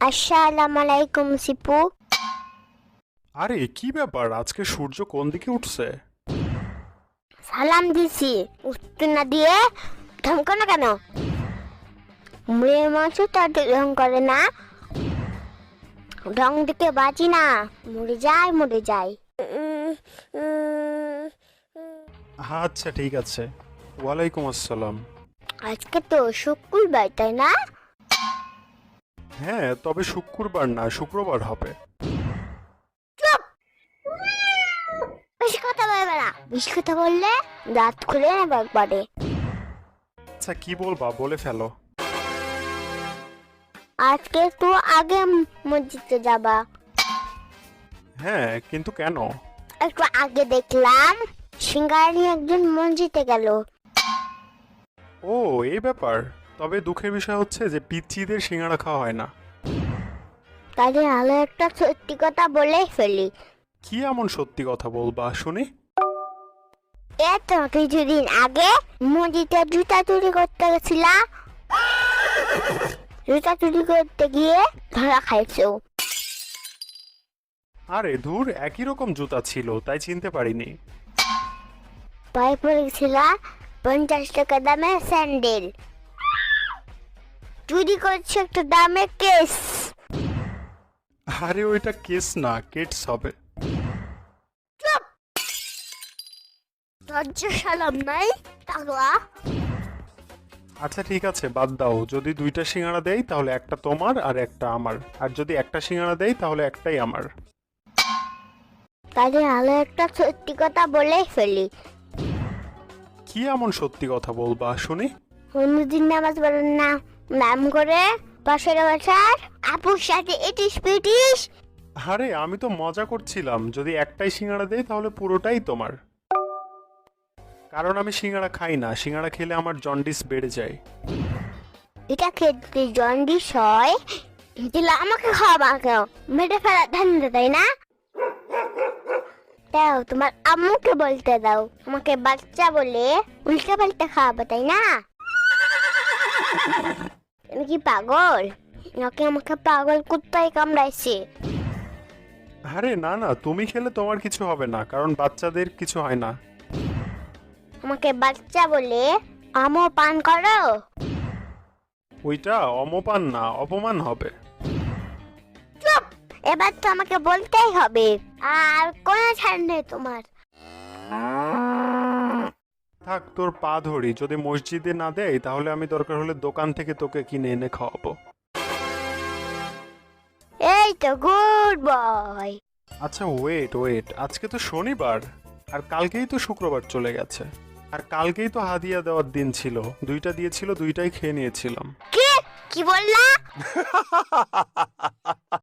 আসসালামু আলাইকুম সিপু আরে কি ব্যাপার? আজকে সূর্য কোন দিকে উঠছে? সালাম দিছি। উত্তর না দিয়ে ধমকো না কেন? মেয়ে মানুষ তার ঢং করে না। ঢং দিকে বাঁচি না। মরে যায় মরে যায়। আচ্ছা ঠিক আছে। ওয়ালাইকুম আসসালাম। আজকে তো শুক্রবার তাই না? হ্যাঁ তবে শুক্রবার না শুক্রবার হবে। বেশি কথা বলবে না। বেশি কথা বললে দাঁত খুলে নেবে একবারে আচ্ছা কি বলবা? বলে ফেলো। আজকে তো আগে মসজিদে যাবা। হ্যাঁ কিন্তু কেন? একটু আগে দেখলাম সিঙ্গারি একজন মসজিদে গেল। ও এই ব্যাপার। তবে দুঃখের বিষয় হচ্ছে যে পিচ্চিদের সিঙ্গাড়া খাওয়া হয় না। তাহলে আলো একটা সত্যি কথা বলেই ফেলি। কি এমন সত্যি কথা বলবা শুনি? এ তো কিছুদিন আগে মসজিদে জুতা চুরি করতে গেছিলা জুতা চুরি করতে গিয়ে ধরা খাইছো। আরে ধুর একই রকম জুতা ছিল তাই চিনতে পারিনি। পায়ে পড়ে গেছিলা পঞ্চাশ টাকা দামের স্যান্ডেল। চুরি করছে একটা দামে কেস। আরে ওইটা কেস না কেটস হবে। লজ্জা সালাম নাই টাকলা আচ্ছা ঠিক আছে বাদ দাও। যদি দুইটা সিঙ্গাড়া দেই তাহলে একটা তোমার আর একটা আমার। আর যদি একটা সিঙ্গাড়া দেই তাহলে একটাই আমার। তাহলে আলো একটা সত্যি কথা বলেই ফেলি। কি এমন সত্যি কথা বলবা শুনি? অন্যদিন নামাজ পড়েন না। নাম করে পাশের বাসার আপুর সাথে এটিস পিটিস আরে আমি তো মজা করছিলাম। যদি একটাই সিঙ্গাড়া দেই তাহলে পুরোটাই তোমার। কারণ আমি সিঙ্গাড়া খাই না। সিঙ্গাড়া খেলে আমার জন্ডিস বেড়ে যায়। এটা খেতে জন্ডিস হয় দিলে আমাকে খাওয়াবা কেউ মেরে ফেলা ধান্দা তাই না? দাও তোমার আম্মুকে বলতে দাও। আমাকে বাচ্চা বলে উল্টা পাল্টা খাওয়াবে তাই না? কি পাগল? নাকি আমাকে পাগল কুত্তায় কামড়াইছে? আরে না না তুমি খেলে তোমার কিছু হবে না কারণ বাচ্চাদের কিছু হয় না। আমাকে বাচ্চা বলে আমও পান করো? ওইটা অমপান না অপমান হবে। চুপ! এবার তো আমাকে বলতেই হবে। আর কোনো ছাড় নেই তোমার। থাক তোর পা ধরি। যদি মসজিদে না দেয় তাহলে আমি দরকার হলে দোকান থেকে তোকে কিনে এনে খাওয়াবো। এই তো গুড বয়। আচ্ছা ওয়েট ওয়েট। আজকে তো শনিবার আর কালকেই তো শুক্রবার চলে গেছে। আর কালকেই তো হাদিয়া দেওয়ার দিন ছিল। দুইটা দিয়েছিল দুইটাই খেয়ে নিয়েছিলাম। কি? কি বললা?